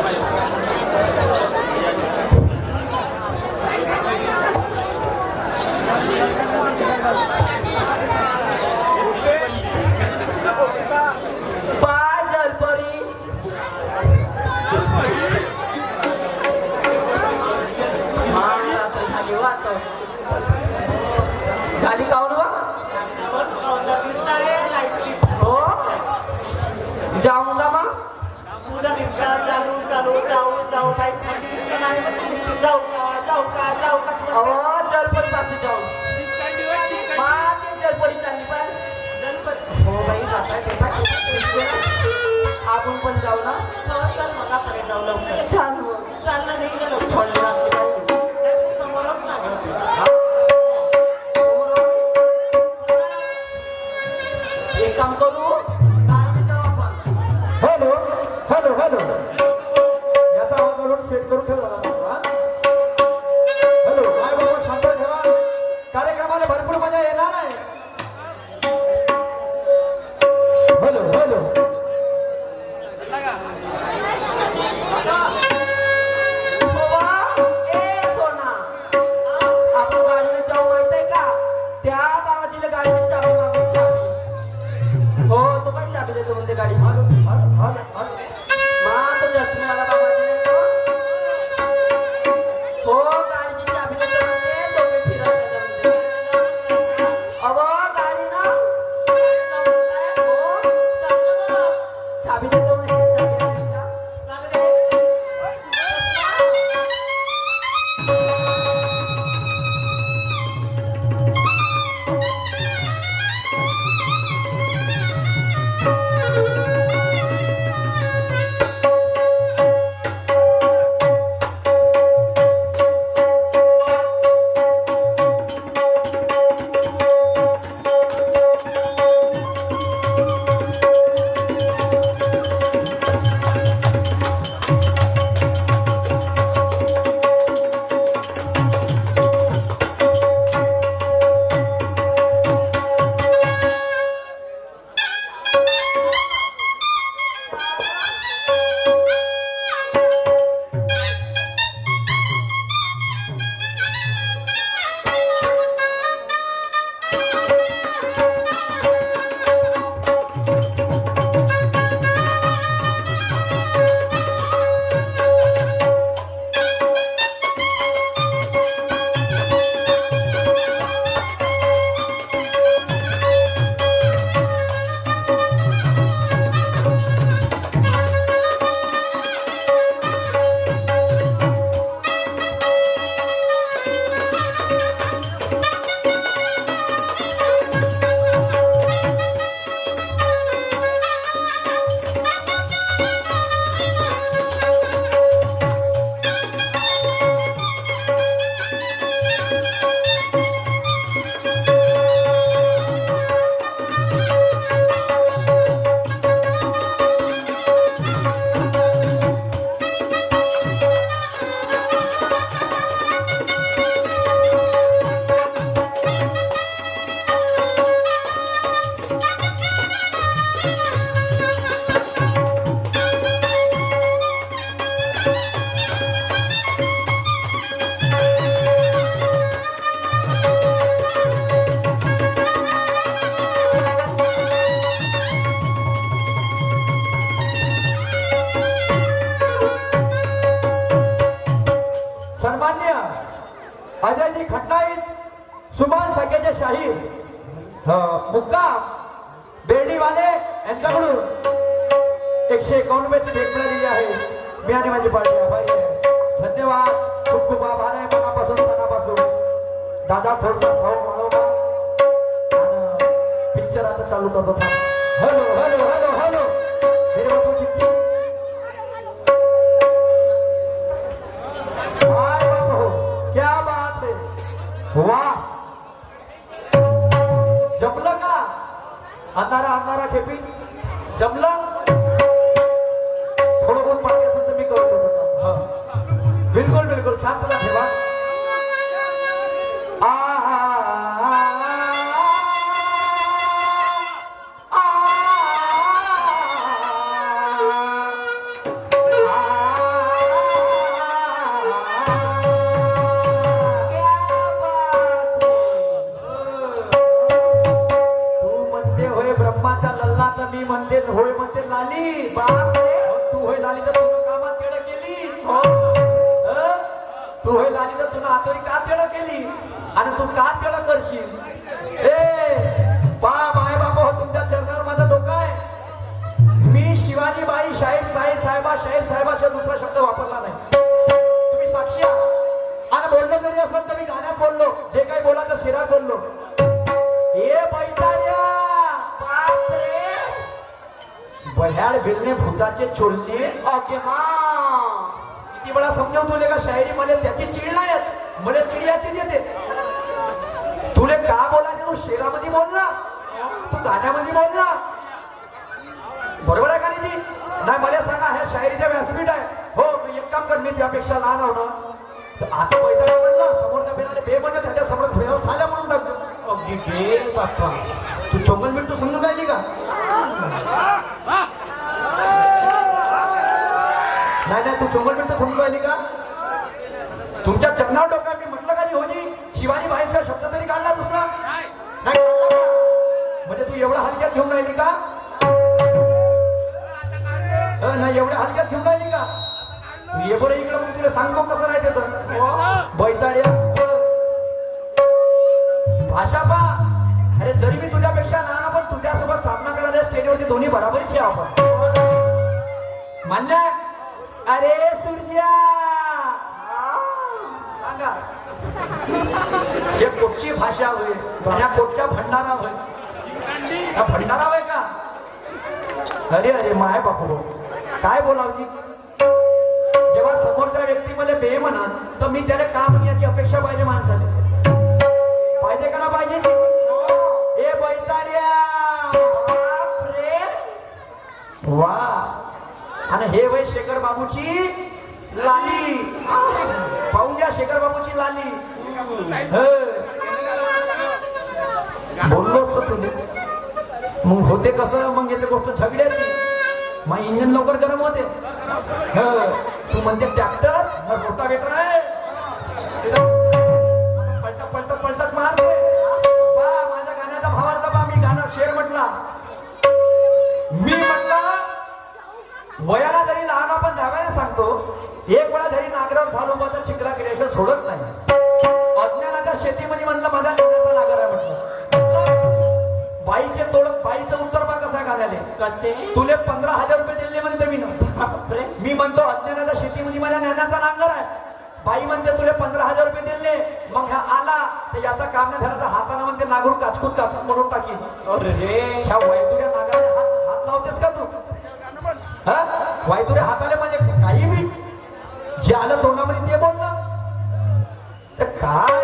Gracias. मुक्का बेर्डीवाले यांच्याकडून एकशे एकोणवे भेट दिली आहे. मी आणि माझी पार्टी आभारी आहे. धन्यवाद. खूप खूप आभार आहे मनापासून मनापासून. दादा थोडसा साऊंड वाढवला पिक्चर आता चालू करतो. Hello hello hello. शांतता ठेवा मी म्हणते होय म्हणते लाली बाप तू होय लाली तर कामात केड केली तरी का तेडं केली आणि तू का तेडं करशील? ए पा माय बाबा हो तुमच्या चरणावर माझा डोका आहे. मी शिवाजी बाई शाहीर साहेब साहेबा शाहीर साहेबाशिवाय दुसरा शब्द वापरला नाही. तुम्ही साक्षी आणि बोललो जरी असेल तर मी गाण्यात बोललो. जे काही बोला तर शिरा बोललो. हे बैताड्या बह्याड भिरणे भूताचे चोरणे ओके मा. ती मला समजावून तुले का शायरी मध्ये त्याची चिड नाही येत. मला चिड येते. तुले का बोला तू शेरामध्ये बोल ना. तू गाण्यामध्ये बोल ना. बरोबर आहे का नाही नाही मला सांगा ह्या शायरीच्या व्यासपीठ आहे. हो मी एक काम कर मी त्यापेक्षा लहान आहो ना. तर आता पैदळ म्हणलं समोरच्या पेनाले बे म्हणलं त्याच्यासमोर फेराव साल्या म्हणून टाकतो अगदी बे बाप्पा तू चोंगल मिनिट समजून राहिली का नाही नाही तू चोंगल मिनिट समजून राहिली का? तुमच्या चरणावर डोका मी म्हटलं का नाही होजी शिवाजी बाईचा शब्द तरी काढला दुसरा? नाही. का? म्हणजे तू एवढ्या हलक्यात घेऊन राहिली का? नाही एवढ्या हलक्यात घेऊन राहिली का? ये बरं इकडे मग तुला सांगतो कसं नाही ते तर बैताड्या भाषा पा. अरे जरी मी तुझ्यापेक्षा लहान पण तुझ्यासोबत सामना करायला स्टेजवरती दोन्ही बराबरीचे आहे आपण. मान्य आहे? अरे सूर्या सांगा. हे कोटची भाषा होय आणि या भंडारा होय. हा भंडारा होय का? अरे अरे माय बापू काय बोलावजी जेव्हा समोरच्या व्यक्ती मला बे म्हणा तर मी त्याला का म्हणण्याची अपेक्षा पाहिजे माणसाने आणि शेखर बाबूची लाली. पाहून घ्या शेखर बाबूची लाली. बोललो बोललोच तुम्ही. मग होते कसं? मग येते गोष्ट झगड्याची. मग इंजिन लवकर गरम होते. तू म्हणते ट्रॅक्टर मग रोटा वेटर आहे. कसे? तुले पंधरा हजार रुपये दिले म्हणते मी ना. मी म्हणतो अज्ञानाचा शेतीमध्ये माझ्या ज्ञानाचा नांगर आहे. बाई म्हणते तुले पंधरा हजार रुपये दिले. मग हा आला तर याचा काम नाही झाला तर हाताने म्हणते नागूर काचकूच काचकूच म्हणून टाकी अरे रे. ह्या वैदुऱ्या नागराने हात हात लावतेस का तू? हा? वैदुऱ्या हाताने म्हणजे काही मी जे आलं तोंडामध्ये ते बोल ना काय?